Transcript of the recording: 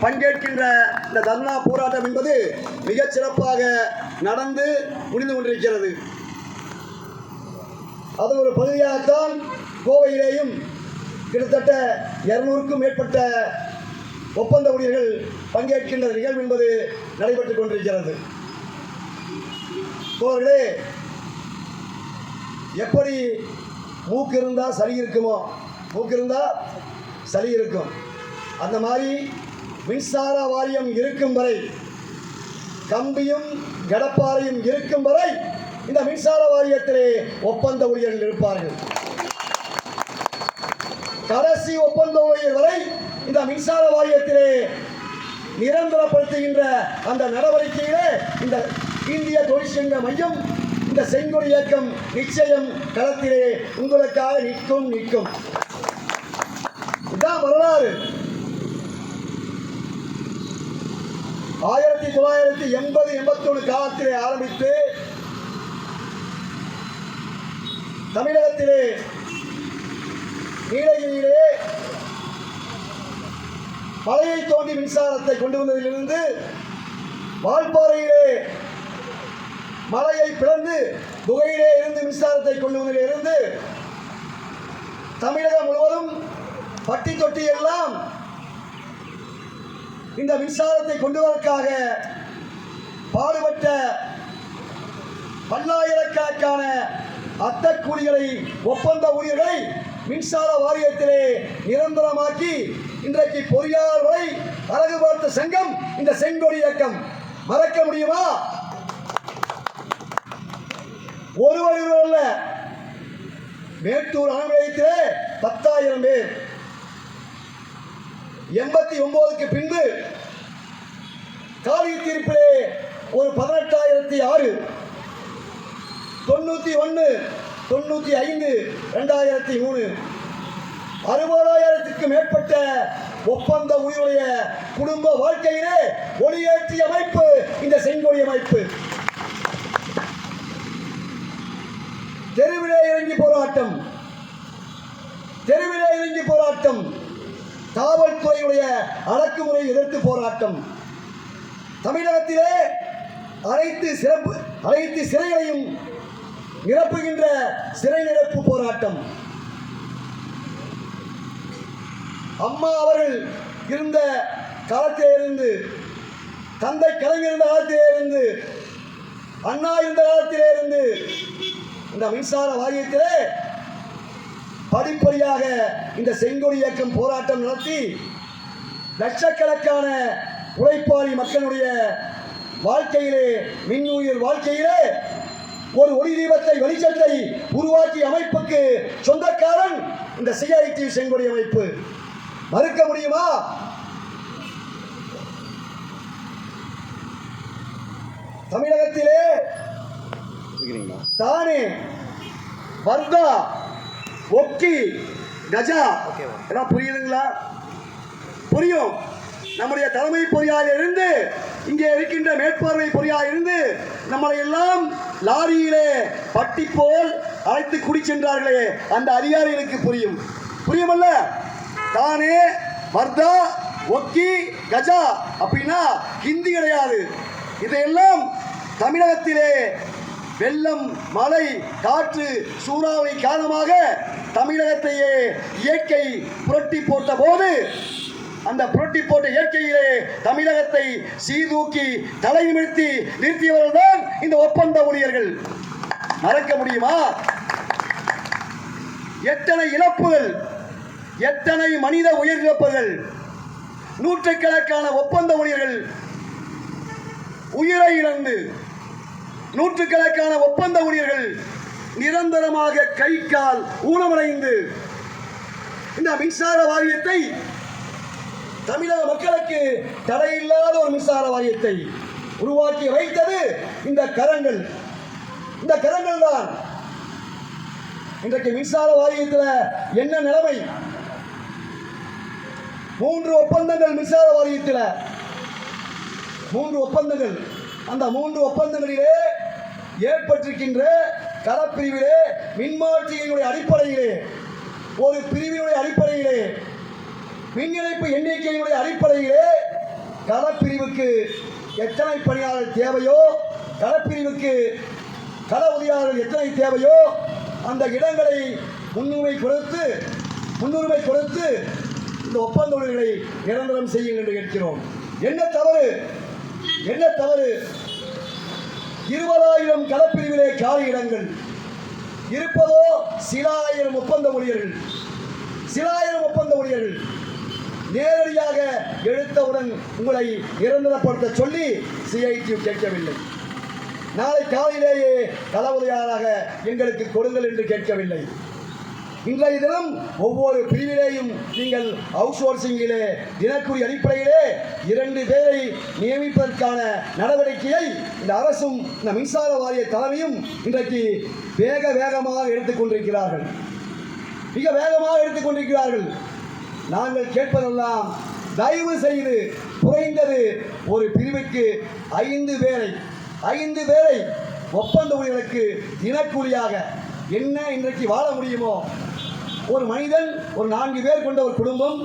பங்கேற்கின்ற இந்த தர்ணா போராட்டம் என்பது மிகச் சிறப்பாக நடந்து முடிந்து கொண்டிருக்கிறது. அது ஒரு பகுதியாகத்தான் கோவையிலேயும் கிட்டத்தட்ட இருநூறுக்கும் மேற்பட்ட ஒப்பந்த ஊழியர்கள் பங்கேற்கின்ற நிகழ்வு என்பது நடைபெற்றுக் கொண்டிருக்கிறது. தோழர்களே எப்படி மூக்கு இருந்தால் சளி இருக்குமோ? மூக்கு இருந்தால் சளி இருக்கும். அந்த மாதிரி மின்சார வாரியம் இருக்கும் வரை கம்பியும் கடப்பாறையும் இருக்கும் வரை இந்த மின்சார வாரியத்திலே ஒப்பந்த ஊழியர்கள் இருப்பார்கள். கடைசி ஒப்பந்த ஊழியர் வரை இந்த மின்சார வாரியத்திலே நிரந்தரப்படுத்துகின்ற அந்த நடவடிக்கையிலே இந்த இந்திய தொழிற்சங்க மையம் இந்த செங்கொடி இயக்கம் நிச்சயம் களத்திலே உங்களுக்காக நிற்கும் நிற்கும். இதுதான் வரலாறு. ஆயிரத்தி தொள்ளாயிரத்தி எண்பது எண்பத்தொன்று காலத்திலே ஆரம்பித்து தமிழகத்திலே நீலகிரியிலே மலையை தோண்டி மின்சாரத்தை கொண்டு வந்ததிலிருந்து வால்பாறையிலே மலையை பிளந்து குகையிலே இருந்து மின்சாரத்தை கொண்டு வந்ததிலிருந்து தமிழகம் முழுவதும் பட்டி தொட்டி எல்லாம் இந்த மின்சாரத்தை கொண்டு வரக்காக பாடுபட்ட பல்லாயிரக்கணக்கான அத்தக்கூலிகளை ஒப்பந்த ஊழியர்களை மின்சார வாரியத்திலே நிரந்தரமாக்கி இன்றைக்கு பொறியாளர் வரை அழகு பார்த்த சங்கம் இந்த செங்கொடி இயக்கம். மறக்க முடியுமா? ஒருவர் இருவர் அல்ல மேட்டூர் அணு நிலையத்திலே பத்தாயிரம் பேர். எண்பத்தி ஒன்பதுக்கு பின்பு காலி தீர்ப்பிலே ஒரு பதினெட்டாயிரத்தி ஆறு தொண்ணூற்றி ஒன்று தொண்ணூற்றி ஐந்து ரெண்டாயிரத்தி மூணு. அறுபதாயிரத்துக்கு மேற்பட்ட ஒப்பந்த உயிருடைய குடும்ப வாழ்க்கையிலே ஒளியேற்றிய அமைப்பு இந்த செங்கொடி அமைப்பு. அடக்குமுறை எதிர்த்து போராட்டம். தமிழகத்திலே அனைத்து சிறப்பு அனைத்து சிறைகளையும் நிரப்புகின்ற சிறை நிரப்பு போராட்டம். அம்மா அவர்கள் இருந்த காலத்திலிருந்து தந்தை கலைஞர் இருந்த காலத்திலே இருந்து அண்ணா இருந்த காலத்திலே இருந்து இந்த மின்சார வாரியத்திலே படிப்படியாக இந்த செங்கொடி இயக்கம் போராட்டம் நடத்தி லட்சக்கணக்கான உழைப்பாளி மக்களுடைய வாழ்க்கையிலே மின்னுயிர் வாழ்க்கையிலே ஒரு ஒளி தீபத்தை வெளிச்சத்தை உருவாக்கிய அமைப்புக்கு சொந்தக்காரன் இந்த சிஐடி செங்கொடி அமைப்பு. மறுக்க முடியுமா? தமிழகத்திலே தானே வர்தா ஒக்கி கஜா. எல்லாம் புரியுதுங்களா? புரியும். நம்முடைய தலைமை பொறியாளர் இருந்து இங்கே இருக்கின்ற மேற்பார்வை பொறியாளர் இருந்து நம்மளை எல்லாம் லாரியிலே பட்டி போல் அழைத்து குடி சென்றார்களே அந்த அதிகாரிகளுக்கு புரியும். புரியுமல்ல? தானே வர்தா ஒக்கி கஜா அப்படின்னா ஹிந்தி கிடையாது. இதையெல்லாம் தமிழகத்திலே வெள்ளம் மழை காற்று சூறாவளி காரணமாக தமிழகத்தையே இயற்கை புரட்டி போட்ட போது அந்த புரட்டி போட்ட இயற்கையிலே தமிழகத்தை சீதூக்கி தலை நிறுத்தியவர்கள் தான் இந்த ஒப்பந்த ஊழியர்கள். மறக்க முடியுமா? எத்தனை இழப்புகள் எத்தனை மனித உயிரிழப்புகள் நூற்றுக்கணக்கான ஒப்பந்த ஊழியர்கள் உயிரை இழந்து நூற்றுக்கணக்கான ஒப்பந்த ஊழியர்கள் நிரந்தரமாக கை கால் ஊனமடைந்து இந்த மின்சார வாரியத்தை தமிழக மக்களுக்கு தடையில்லாத ஒரு மின்சார வாரியத்தை உருவாக்கி வைத்தது இந்த கரங்கள். இந்த கரங்கள் தான் இன்றைக்கு மின்சார வாரியத்தில் என்ன நிலைமை? மூன்று ஒப்பந்தங்கள் மின்சார வாரியத்தில். மூன்று ஒப்பந்தங்கள். அந்த மூன்று ஒப்பந்தங்களிலே ஏற்பட்டிருக்கின்ற கலப்பிரிவிலே மின்மாற்றியினுடைய அடிப்படையிலே ஒரு பிரிவினுடைய அடிப்படையிலே மின் இணைப்பு எண்ணிக்கையினுடைய அடிப்படையிலே களப்பிரிவுக்கு எத்தனை பணியாளர் தேவையோ களப்பிரிவுக்கு கள உதவியாளர்கள் எத்தனை தேவையோ அந்த இடங்களை முன்னுரிமை கொடுத்து முன்னுரிமை கொடுத்து இந்த ஒப்பந்த ஊழியர்களை நிரந்தரம் செய்யுங்கள் என்று கேட்கிறோம். என்ன தவறு? என்ன தவறு? இருபதாயிரம் களப்பிரிவிலே காலி இடங்கள். இருப்பதோ சில ஆயிரம் ஒப்பந்த ஊழியர்கள். சில ஆயிரம் ஒப்பந்த நேரடியாக எடுத்தவுடன் உங்களை நிரந்தரப்படுத்த சொல்லி சிஐடி கேட்கவில்லை. நாளை காலையிலேயே களவுதையாளராக எங்களுக்கு கொடுங்கள் என்று கேட்கவில்லை. இன்றைய தினம் ஒவ்வொரு பிரிவிலேயும் நீங்கள் அவுட் சோர்சிங்கிலே தினக்கூலி அடிப்படையிலே இரண்டு பேரை நியமிப்பதற்கான நடவடிக்கையை இந்த அரசும் இந்த மின்சார வாரிய தலைமையும் இன்றைக்கு வேக வேகமாக எடுத்துக்கொண்டிருக்கிறார்கள் மிக வேகமாக எடுத்துக்கொண்டிருக்கிறார்கள் நாங்கள் கேட்பதெல்லாம் தயவு செய்து குறைந்தது ஒரு பிரிவுக்கு ஐந்து பேரை ஐந்து பேரை ஒப்பந்த ஊழியர்களுக்கு தினக்கூலியாக என்ன இன்றைக்கு வாழ முடியுமோ? ஒரு மனிதன் ஒரு நான்கு பேர் கொண்ட ஒரு குடும்பம்